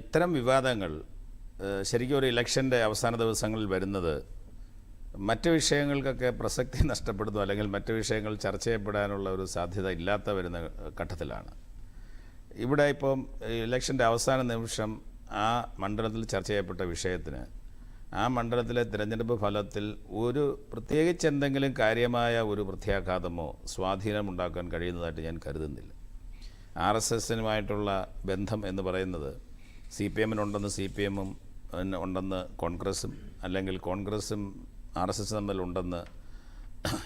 ഇത്തരം വിവാദങ്ങൾ ശരിക്കും ഒരു ഇലക്ഷന്റെ അവസാന ദിവസങ്ങളിൽ വരുന്നത് മറ്റ് വിഷയങ്ങൾക്കൊക്കെ പ്രസക്തി നഷ്ടപ്പെടുന്നു അല്ലെങ്കിൽ മറ്റ് വിഷയങ്ങൾ ചർച്ച ചെയ്യപ്പെടാനുള്ള ഒരു സാധ്യത ഇല്ലാത്ത വരുന്ന ഘട്ടത്തിലാണ്. ഇവിടെ ഇപ്പം ഇലക്ഷന്റെ അവസാന നിമിഷം ആ മണ്ഡലത്തിൽ ചർച്ച ചെയ്യപ്പെട്ട വിഷയത്തിന് ആ മണ്ഡലത്തിലെ തിരഞ്ഞെടുപ്പ് ഫലത്തിൽ ഒരു പ്രത്യേകിച്ച് എന്തെങ്കിലും കാര്യമായ ഒരു പ്രത്യാഘാതമോ സ്വാധീനം ഉണ്ടാക്കാൻ കഴിയുന്നതായിട്ട് ഞാൻ കരുതുന്നില്ല. ആർ എസ് എസിനുമായിട്ടുള്ള ബന്ധം എന്ന് പറയുന്നത് സി പി എമ്മിനുണ്ടെന്ന് സി പി എമ്മും ഉണ്ടെന്ന് കോൺഗ്രസും അല്ലെങ്കിൽ കോൺഗ്രസ്സും ആർ എസ് എസ് തമ്മിലുണ്ടെന്ന്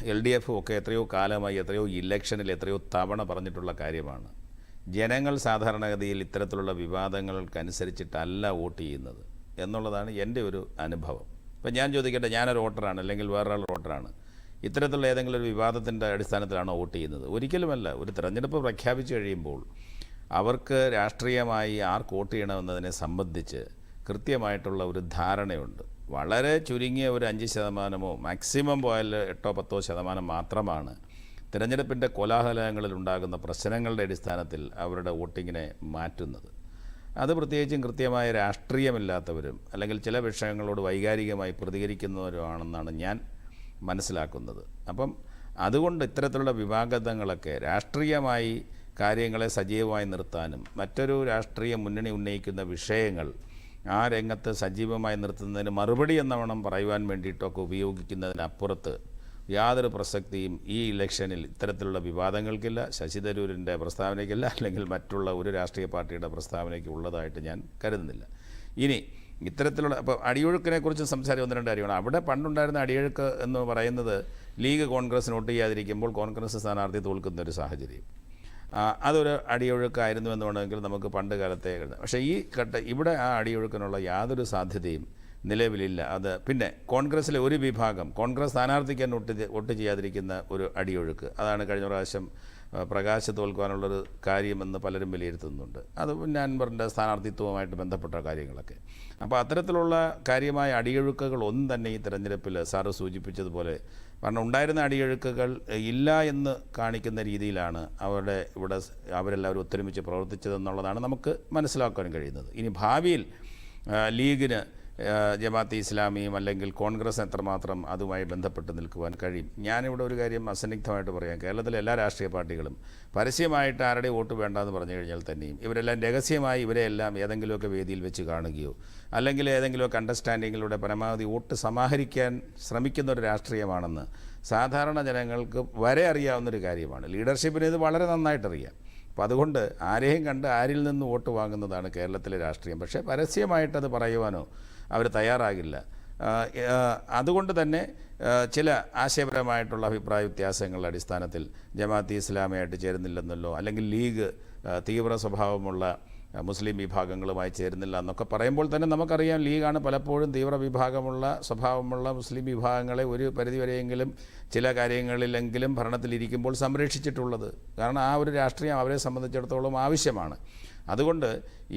എൽ ഡി എഫും ഒക്കെ എത്രയോ കാലമായി എത്രയോ ഇലക്ഷനിൽ എത്രയോ തവണ പറഞ്ഞിട്ടുള്ള കാര്യമാണ്. ജനങ്ങൾ സാധാരണഗതിയിൽ ഇത്തരത്തിലുള്ള വിവാദങ്ങൾക്കനുസരിച്ചിട്ടല്ല വോട്ട് ചെയ്യുന്നത് എന്നുള്ളതാണ് എന്റെ ഒരു അനുഭവം. ഇപ്പം ഞാൻ ചോദിക്കട്ടെ ഞാനൊരു വോട്ടറാണ് അല്ലെങ്കിൽ വേറൊരാൾ വോട്ടറാണ്. ഇത്തരത്തിലുള്ള ഏതെങ്കിലും ഒരു വിവാദത്തിന്റെ അടിസ്ഥാനത്തിലാണോ വോട്ട് ചെയ്യുന്നത്? ഒരിക്കലുമല്ല. ഒരു തിരഞ്ഞെടുപ്പ് പ്രഖ്യാപിച്ചു കഴിയുമ്പോൾ അവർക്ക് രാഷ്ട്രീയമായി ആർക്ക് വോട്ട് ചെയ്യണമെന്നതിനെ സംബന്ധിച്ച് കൃത്യമായിട്ടുള്ള ഒരു ധാരണയുണ്ട്. വളരെ ചുരുങ്ങിയ ഒരു അഞ്ച് ശതമാനമോ മാക്സിമം പോയാൽ എട്ടോ പത്തോ ശതമാനം മാത്രമാണ് തിരഞ്ഞെടുപ്പിന്റെ കോലാഹലങ്ങളിൽ ഉണ്ടാകുന്ന പ്രശ്നങ്ങളുടെ അടിസ്ഥാനത്തിൽ അവരുടെ വോട്ടിങ്ങിനെ മാറ്റുന്നത്. അത് പ്രത്യേകിച്ചും കൃത്യമായ രാഷ്ട്രീയമില്ലാത്തവരും അല്ലെങ്കിൽ ചില വിഷയങ്ങളോട് വൈകാരികമായി പ്രതികരിക്കുന്നവരുമാണെന്നാണ് ഞാൻ മനസ്സിലാക്കുന്നത്. അപ്പം അതുകൊണ്ട് ഇത്തരത്തിലുള്ള വിവാദങ്ങളൊക്കെ രാഷ്ട്രീയമായി കാര്യങ്ങളെ സജീവമായി നിർത്താനും മറ്റൊരു രാഷ്ട്രീയ മുന്നണി ഉന്നയിക്കുന്ന വിഷയങ്ങൾ ആ രംഗത്ത് സജീവമായി നിർത്തുന്നതിന് മറുപടി എന്നവണ്ണം പറയുവാൻ വേണ്ടിയിട്ടൊക്കെ ഉപയോഗിക്കുന്നതിനപ്പുറത്ത് യാതൊരു പ്രസക്തിയും ഈ ഇലക്ഷനിൽ ഇത്തരത്തിലുള്ള വിവാദങ്ങൾക്കില്ല. ശശി തരൂരിന്റെ പ്രസ്താവനയ്ക്കില്ല. അല്ലെങ്കിൽ മറ്റുള്ള ഒരു രാഷ്ട്രീയ പാർട്ടിയുടെ പ്രസ്താവനയ്ക്ക് ഉള്ളതായിട്ട് ഞാൻ കരുതുന്നില്ല. ഇനി ഇത്തരത്തിലുള്ള ഇപ്പോൾ അടിയൊഴുക്കിനെ കുറിച്ച് സംസാരിച്ച ഒന്ന് രണ്ട് കാര്യമാണ്. അവിടെ പണ്ടുണ്ടായിരുന്ന അടിയൊഴുക്ക് എന്ന് പറയുന്നത് ലീഗ് കോൺഗ്രസ് നോട്ട് ചെയ്യാതിരിക്കുമ്പോൾ കോൺഗ്രസ് സ്ഥാനാർത്ഥി തോൽക്കുന്ന ഒരു സാഹചര്യം. അതൊരു അടിയൊഴുക്കായിരുന്നു എന്ന് വേണമെങ്കിൽ നമുക്ക് പണ്ട് കാലത്തെ പക്ഷേ ഈ ഘട്ട ഇവിടെ ആ അടിയൊഴുക്കിനുള്ള യാതൊരു സാധ്യതയും നിലവിലില്ല. അത് പിന്നെ കോൺഗ്രസ്സിലെ ഒരു വിഭാഗം കോൺഗ്രസ് സ്ഥാനാർത്ഥിക്ക് തന്നെ ഒട്ട് ഒട്ട് ചെയ്യാതിരിക്കുന്ന ഒരു അടിയൊഴുക്ക്. അതാണ് കഴിഞ്ഞ പ്രാവശ്യം പ്രകാശ തോൽക്കുവാനുള്ളൊരു കാര്യമെന്ന് പലരും വിലയിരുത്തുന്നുണ്ട്. അത് ഞാൻ പറഞ്ഞ സ്ഥാനാർത്ഥിത്വവുമായിട്ട് ബന്ധപ്പെട്ട കാര്യങ്ങളൊക്കെ. അപ്പോൾ അത്തരത്തിലുള്ള കാര്യമായ അടിയൊഴുക്കുകൾ ഒന്നും തന്നെ ഈ തെരഞ്ഞെടുപ്പിൽ സാറ് സൂചിപ്പിച്ചതുപോലെ കാരണം ഉണ്ടായിരുന്ന അടിയൊഴുക്കുകൾ ഇല്ല എന്ന് കാണിക്കുന്ന രീതിയിലാണ് അവരുടെ ഇവിടെ അവരെല്ലാവരും ഒത്തൊരുമിച്ച് പ്രവർത്തിച്ചതെന്നുള്ളതാണ് നമുക്ക് മനസ്സിലാക്കാൻ കഴിയുന്നത്. ഇനി ഭാവിയിൽ ലീഗിന് ജമാഅത്തെ ഇസ്ലാമിയും അല്ലെങ്കിൽ കോൺഗ്രസ് എത്രമാത്രം അതുമായി ബന്ധപ്പെട്ട് നിൽക്കുവാൻ കഴിയും? ഞാനിവിടെ ഒരു കാര്യം അസന്നിഗ്ധമായിട്ട് പറയാം. കേരളത്തിലെ എല്ലാ രാഷ്ട്രീയ പാർട്ടികളും പരസ്യമായിട്ട് ആരുടെ വോട്ട് വേണ്ടെന്ന് പറഞ്ഞു കഴിഞ്ഞാൽ തന്നെയും ഇവരെല്ലാം രഹസ്യമായി ഇവരെയെല്ലാം ഏതെങ്കിലുമൊക്കെ വേദിയിൽ വെച്ച് കാണുകയോ അല്ലെങ്കിൽ ഏതെങ്കിലുമൊക്കെ അണ്ടർസ്റ്റാൻഡിങ്ങിലൂടെ പരമാവധി വോട്ട് സമാഹരിക്കാൻ ശ്രമിക്കുന്ന ഒരു രാഷ്ട്രീയമാണെന്ന് സാധാരണ ജനങ്ങൾക്ക് വരെ അറിയാവുന്നൊരു കാര്യമാണ്. ലീഡർഷിപ്പിന് ഇത് വളരെ നന്നായിട്ടറിയാം അപ്പോൾ അതുകൊണ്ട് ആരെയും കണ്ട് ആരിൽ നിന്ന് വോട്ട് വാങ്ങുന്നതാണ് കേരളത്തിലെ രാഷ്ട്രീയം. പക്ഷേ പരസ്യമായിട്ടത് പറയുവാനോ അവർ തയ്യാറാകില്ല. അതുകൊണ്ട് തന്നെ ചില ആശയപരമായിട്ടുള്ള അഭിപ്രായ വ്യത്യാസങ്ങളുടെ അടിസ്ഥാനത്തിൽ ജമാഅത്ത് ഇസ്ലാമിയായിട്ട് ചേരുന്നില്ലെന്നല്ലോ അല്ലെങ്കിൽ ലീഗ് തീവ്ര സ്വഭാവമുള്ള മുസ്ലിം വിഭാഗങ്ങളുമായി ചേരുന്നില്ല എന്നൊക്കെ പറയുമ്പോൾ തന്നെ നമുക്കറിയാം ലീഗാണ് പലപ്പോഴും തീവ്ര വിഭാഗമുള്ള സ്വഭാവമുള്ള മുസ്ലിം വിഭാഗങ്ങളെ ഒരു പരിധിവരെയെങ്കിലും ചില കാര്യങ്ങളിലെങ്കിലും ഭരണത്തിലിരിക്കുമ്പോൾ സംരക്ഷിച്ചിട്ടുള്ളത്. കാരണം ആ ഒരു രാഷ്ട്രീയം അവരെ സംബന്ധിച്ചിടത്തോളം ആവശ്യമാണ്. അതുകൊണ്ട്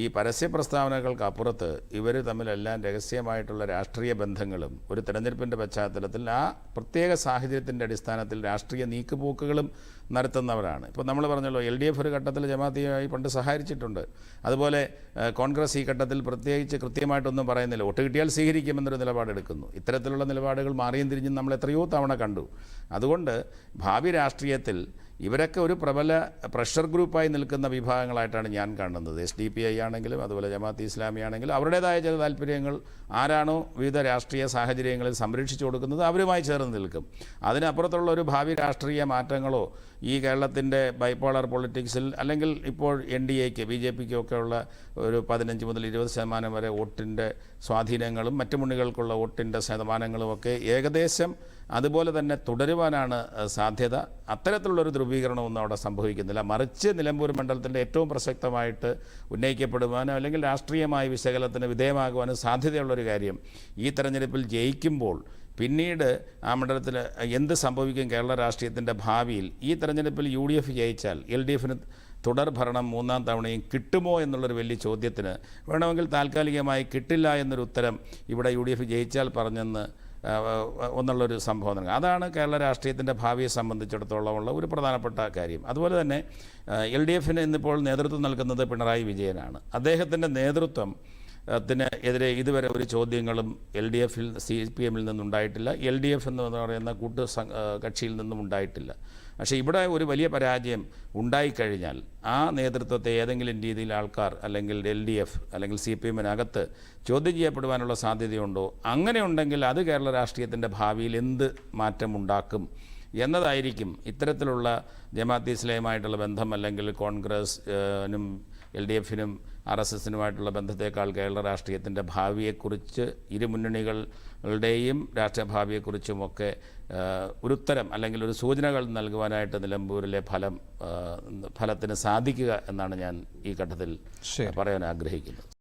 ഈ പരസ്യ പ്രസ്താവനകൾക്ക് അപ്പുറത്ത് ഇവർ തമ്മിലെല്ലാം രഹസ്യമായിട്ടുള്ള രാഷ്ട്രീയ ബന്ധങ്ങളും ഒരു തെരഞ്ഞെടുപ്പിന്റെ പശ്ചാത്തലത്തിൽ ആ പ്രത്യേക സാഹചര്യത്തിന്റെ അടിസ്ഥാനത്തിൽ രാഷ്ട്രീയ നീക്കുപോക്കുകളും നടത്തുന്നവരാണ്. ഇപ്പോൾ നമ്മൾ പറഞ്ഞല്ലോ എൽ ഡി എഫ് ഒരു ഘട്ടത്തിൽ ജമാഅത്തിയായി പണ്ട് സഹായിച്ചിട്ടുണ്ട് അതുപോലെ കോൺഗ്രസ് ഈ ഘട്ടത്തിൽ പ്രത്യേകിച്ച് കൃത്യമായിട്ടൊന്നും പറയുന്നില്ല. വോട്ട് കിട്ടിയാൽ സ്വീകരിക്കുമെന്നൊരു നിലപാടെടുക്കുന്നു. ഇത്തരത്തിലുള്ള നിലപാടുകൾ മാറിയും തിരിഞ്ഞും നമ്മൾ എത്രയോ തവണ കണ്ടു. അതുകൊണ്ട് ഭാവി രാഷ്ട്രീയത്തിൽ ഇവരൊക്കെ ഒരു പ്രബല പ്രഷർ ഗ്രൂപ്പായി നിൽക്കുന്ന വിഭാഗങ്ങളായിട്ടാണ് ഞാൻ കാണുന്നത്. എസ് ഡി പി ഐ ആണെങ്കിലും അതുപോലെ ജമാഅത്ത് ഇസ്ലാമി ആണെങ്കിലും അവരുടേതായ ചില താല്പര്യങ്ങൾ ആരാണോ വിവിധ രാഷ്ട്രീയ സാഹചര്യങ്ങളിൽ സംരക്ഷിച്ചു കൊടുക്കുന്നത് അവരുമായി ചേർന്ന് നിൽക്കും. അതിനപ്പുറത്തുള്ള ഒരു ഭാവി രാഷ്ട്രീയ മാറ്റങ്ങളോ ഈ കേരളത്തിന്റെ ബൈപ്പോളർ പൊളിറ്റിക്സിൽ അല്ലെങ്കിൽ ഇപ്പോൾ എൻ ഡി എക്ക് ബി ജെ ഉള്ള ഒരു പതിനഞ്ച് മുതൽ ഇരുപത് ശതമാനം വരെ വോട്ടിന്റെ സ്വാധീനങ്ങളും മറ്റു മുന്നണികൾക്കുള്ള വോട്ടിന്റെ ശതമാനങ്ങളും ഒക്കെ ഏകദേശം അതുപോലെ തന്നെ തുടരുവാനാണ് സാധ്യത. അത്തരത്തിലുള്ളൊരു ധ്രുവീകരണമൊന്നും അവിടെ സംഭവിക്കുന്നില്ല. മറിച്ച് നിലമ്പൂർ മണ്ഡലത്തിന്റെ ഏറ്റവും പ്രസക്തമായിട്ട് ഉന്നയിക്കപ്പെടുവാനോ അല്ലെങ്കിൽ രാഷ്ട്രീയമായ വിശകലനത്തിന് വിധേയമാകുവാനും സാധ്യതയുള്ളൊരു കാര്യം ഈ തെരഞ്ഞെടുപ്പിൽ ജയിക്കുമ്പോൾ പിന്നീട് ആ മണ്ഡലത്തിൽ എന്ത് സംഭവിക്കും കേരള രാഷ്ട്രീയത്തിന്റെ ഭാവിയിൽ ഈ തെരഞ്ഞെടുപ്പിൽ യു ഡി എഫ് ജയിച്ചാൽ എൽ ഡി എഫിന് തുടർ ഭരണം മൂന്നാം തവണയും കിട്ടുമോ എന്നുള്ളൊരു വലിയ ചോദ്യത്തിന് വേണമെങ്കിൽ താൽക്കാലികമായി കിട്ടില്ല എന്നൊരു ഉത്തരം ഇവിടെ യു ഡി എഫ് ജയിച്ചാൽ പറഞ്ഞെന്ന് ആ, ഒന്നുള്ളൊരു സംഭവം നൽകുക അതാണ് കേരള രാഷ്ട്രീയത്തിന്റെ ഭാവിയെ സംബന്ധിച്ചിടത്തോളമുള്ള ഒരു പ്രധാനപ്പെട്ട കാര്യം. അതുപോലെ തന്നെ എൽ ഡി എഫിന് ഇന്നിപ്പോൾ നേതൃത്വം നൽകുന്നത് പിണറായി വിജയനാണ്. അദ്ദേഹത്തിന്റെ നേതൃത്വം ത്തിന് എതിരെ ഇതുവരെ ഒരു ചോദ്യങ്ങളും എൽ ഡി എഫിൽ സി പി എമ്മിൽ നിന്നുണ്ടായിട്ടില്ല. എൽ ഡി എഫ് എന്ന് പറയുന്ന കൂട്ടു കക്ഷിയിൽ നിന്നും ഉണ്ടായിട്ടില്ല. പക്ഷേ ഇവിടെ ഒരു വലിയ പരാജയം ഉണ്ടായിക്കഴിഞ്ഞാൽ ആ നേതൃത്വത്തെ ഏതെങ്കിലും രീതിയിൽ ആൾക്കാർ അല്ലെങ്കിൽ എൽ ഡി എഫ് അല്ലെങ്കിൽ സി പി എമ്മിനകത്ത് ചോദ്യം ചെയ്യപ്പെടുവാനുള്ള സാധ്യതയുണ്ടോ? അങ്ങനെയുണ്ടെങ്കിൽ അത് കേരള രാഷ്ട്രീയത്തിന്റെ ഭാവിയിൽ എന്ത് മാറ്റമുണ്ടാക്കും എന്നതായിരിക്കും ഇത്തരത്തിലുള്ള ജമാഅത്ത് ഇസ്ലാമായിട്ടുള്ള ബന്ധം അല്ലെങ്കിൽ കോൺഗ്രസ് എൽ ഡി എഫിനും ആർ എസ് എസിനുമായിട്ടുള്ള ബന്ധത്തേക്കാൾ കേരള രാഷ്ട്രീയത്തിന്റെ ഭാവിയെക്കുറിച്ച് ഇരു മുന്നണികളുടെയും രാഷ്ട്രീയ ഭാവിയെക്കുറിച്ചുമൊക്കെ ഒരു ഉത്തരം അല്ലെങ്കിൽ ഒരു സൂചനകൾ നൽകുവാനായിട്ട് നിലമ്പൂരിലെ ഫലം ഫലത്തിന് സാധിക്കുക എന്നാണ് ഞാൻ ഈ ഘട്ടത്തിൽ പറയാൻ ആഗ്രഹിക്കുന്നത്.